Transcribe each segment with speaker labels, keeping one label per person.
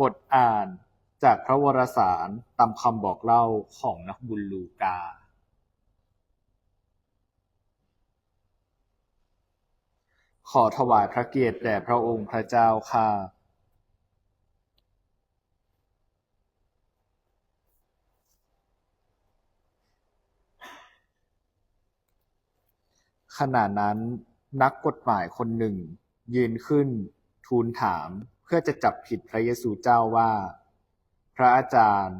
Speaker 1: บทอ่านจากพระวรสารตามคำบอกเล่าของนักบุญลูกา ขอถวายพระเกียรติแด่พระองค์พระเจ้าข้าขณะนั้นนักกฎหมายคนหนึ่ง ยืนขึ้นทูลถาม เพื่อจะจับผิดพระเยซูเจ้าว่า พระอาจารย์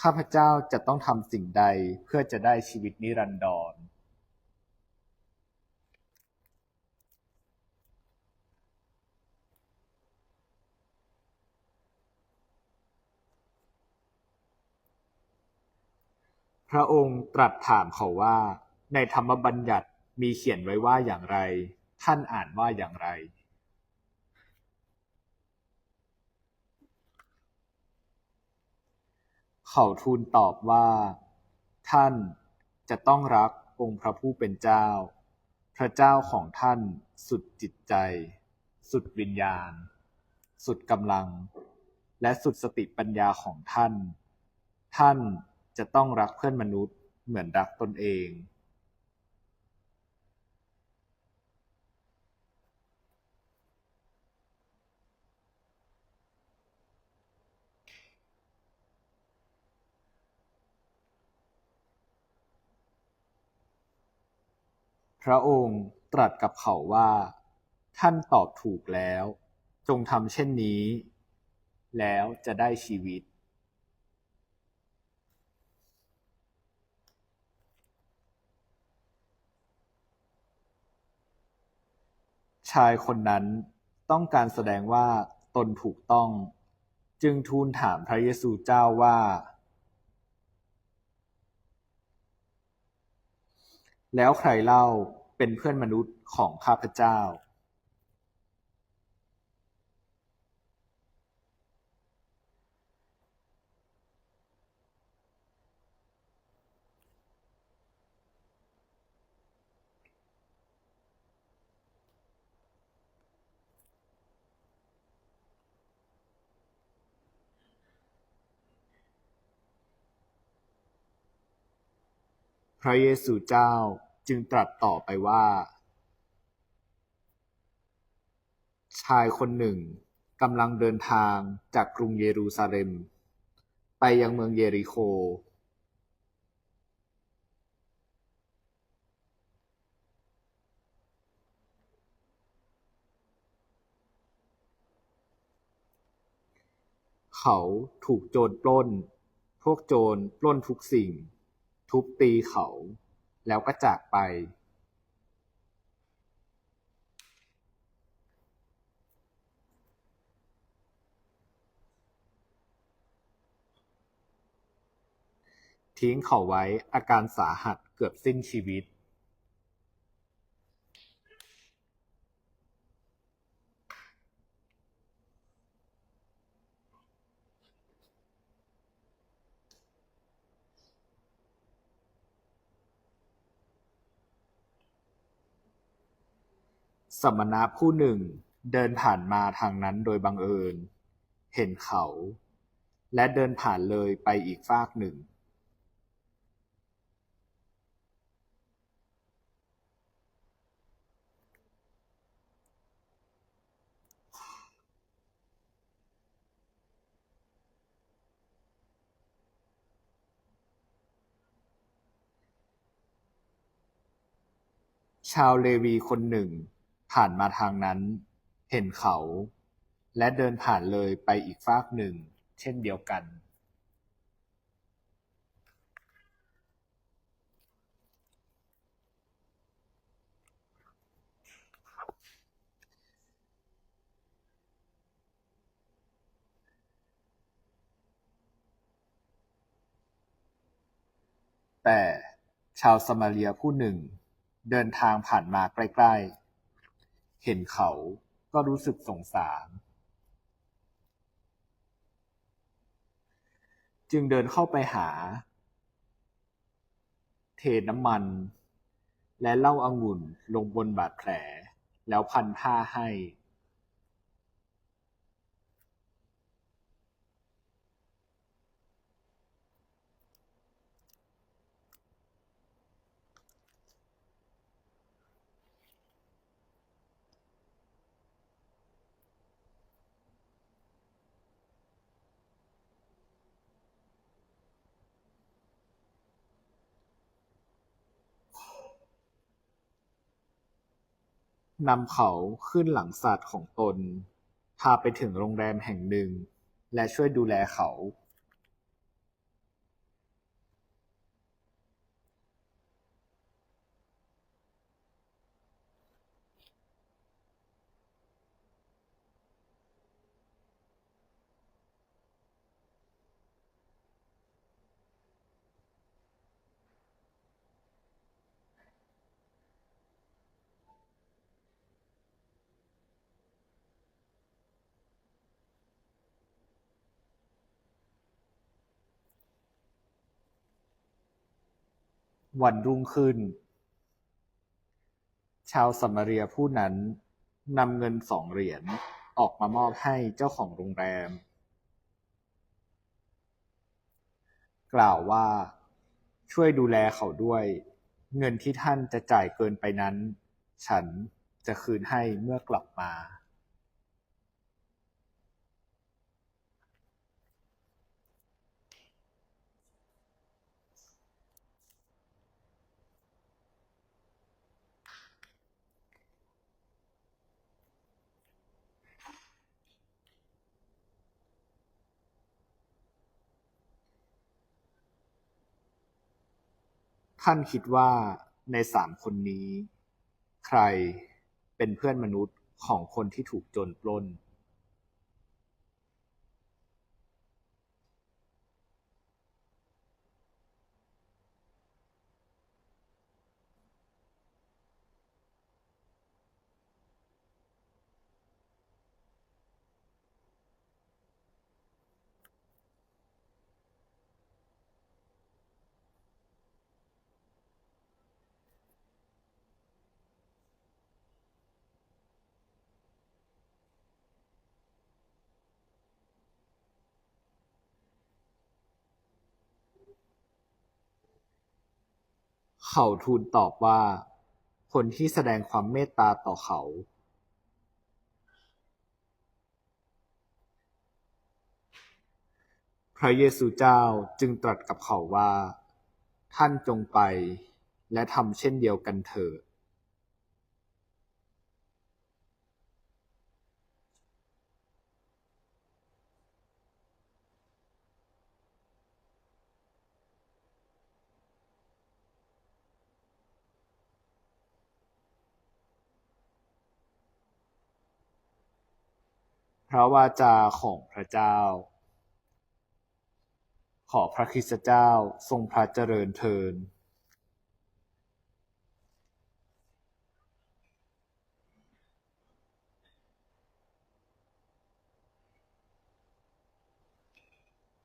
Speaker 1: ข้าพเจ้าจะต้องทำสิ่งใดเพื่อจะได้ชีวิตนิรันดรพระองค์ตรัสถามเขาว่า ในธรรมบัญญัติมีเขียนไว้ว่าอย่างไร ท่านอ่านว่าอย่างไร เขาทูลตอบว่า ท่านจะต้องรักองค์พระผู้เป็นเจ้า พระเจ้าของท่านสุดจิตใจ สุดวิญญาณ สุดกำลัง และสุดสติปัญญาของท่าน ท่านจะต้องรักเพื่อนมนุษย์เหมือนรักตนเอง พระองค์ตรัสกับเขาว่า ท่านตอบถูกแล้ว จงทำเช่นนี้ แล้วจะได้ชีวิต ชายคนนั้นต้องการแสดงว่าตนถูกต้อง จึงทูลถามพระเยซูเจ้าว่า แล้วใครเล่าเป็นเพื่อนมนุษย์ของข้าพเจ้า พระเยซูเจ้าจึงตรัสต่อไปว่า ชายคนหนึ่งกำลังเดินทางจากกรุงเยรูซาเล็ม ไปยังเมืองเยริโค เขาถูกโจรปล้น พวกโจรปล้นทุกสิ่ง ทุบตีเขา แล้วก็จากไป ทิ้งเขาไว้อาการสาหัสเกือบสิ้นชีวิต สมณะผู้หนึ่งเดินผ่านมาทางนั้นโดยบังเอิญ เห็นเขา และเดินผ่านเลยไปอีกฟากหนึ่ง ชาวเลวีคนหนึ่ง ผ่านมาทางนั้น เห็นเขา และเดินผ่านเลยไปอีกฟากหนึ่ง เช่นเดียวกัน แต่ชาวสมาเรียผู้หนึ่ง เดินทางผ่านมาใกล้ ๆ เห็นเขาก็รู้สึกสงสาร จึงเดินเข้าไปหา เทน้ำมัน และเล่าอางุ่นลงบนบาดแผล แล้วพันผ้าให้ นำเขาขึ้นหลังสัตว์ของตน พาไปถึงโรงแรมแห่งหนึ่ง และช่วยดูแลเขา วันรุ่งขึ้น ชาวสมาเรียผู้นั้นนำเงินสองเหรียญออกมามอบให้เจ้าของโรงแรม กล่าวว่าช่วยดูแลเขาด้วย เงินที่ท่านจะจ่ายเกินไปนั้น ฉันจะคืนให้เมื่อกลับมา ท่านคิดว่าในสามคนนี้ ใครเป็นเพื่อนมนุษย์ของคนที่ถูกโจรปล้น เขาทูลตอบว่า คนที่แสดงความเมตตาต่อเขา พระเยซูเจ้าจึงตรัสกับเขาว่า ท่านจงไป และทำเช่นเดียวกันเถิด พระวาจาของพระเจ้า ขอพระคริสตเจ้าทรงพระเจริญเทิน